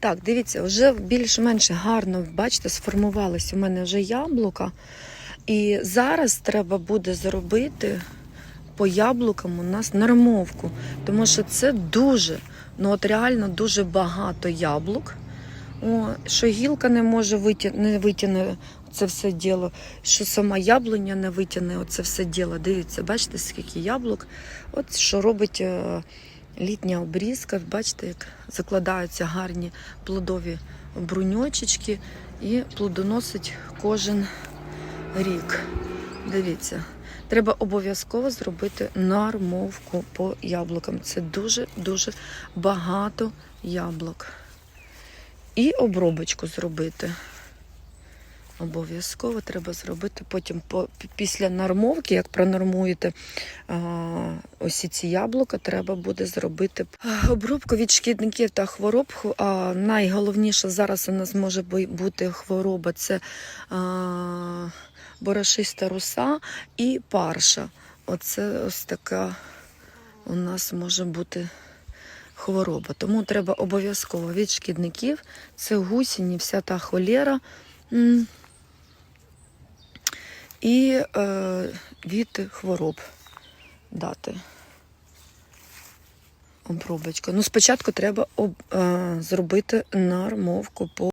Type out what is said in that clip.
так, дивіться, вже більш-менш гарно, бачите, сформувалось у мене вже яблука. І зараз треба буде зробити по яблукам у нас нормовку. Тому що це дуже, ну от реально дуже багато яблук. О, що гілка не може витя... не витягне це все діло, що сама яблуня не витягне це все діло. Дивіться, бачите, скільки яблук. От що робить е, літня обрізка. Бачите, як закладаються гарні плодові бруньочечки і плодоносить кожен рік. Дивіться. Треба обов'язково зробити нормовку по яблукам. Це дуже-дуже багато яблук. І обробочку зробити. Обов'язково треба зробити потім по, після нормовки, як пронормуєте а, ось ці яблука, треба буде зробити обробку від шкідників та хвороб. А, найголовніше зараз у нас може бути хвороба це а, борошиста руса і парша. Оце ось така у нас може бути хвороба. Тому треба обов'язково від шкідників, це гусіні, вся та холера. І е, від хвороб дати обробочку. Ну, спочатку треба об, е, зробити нормовку по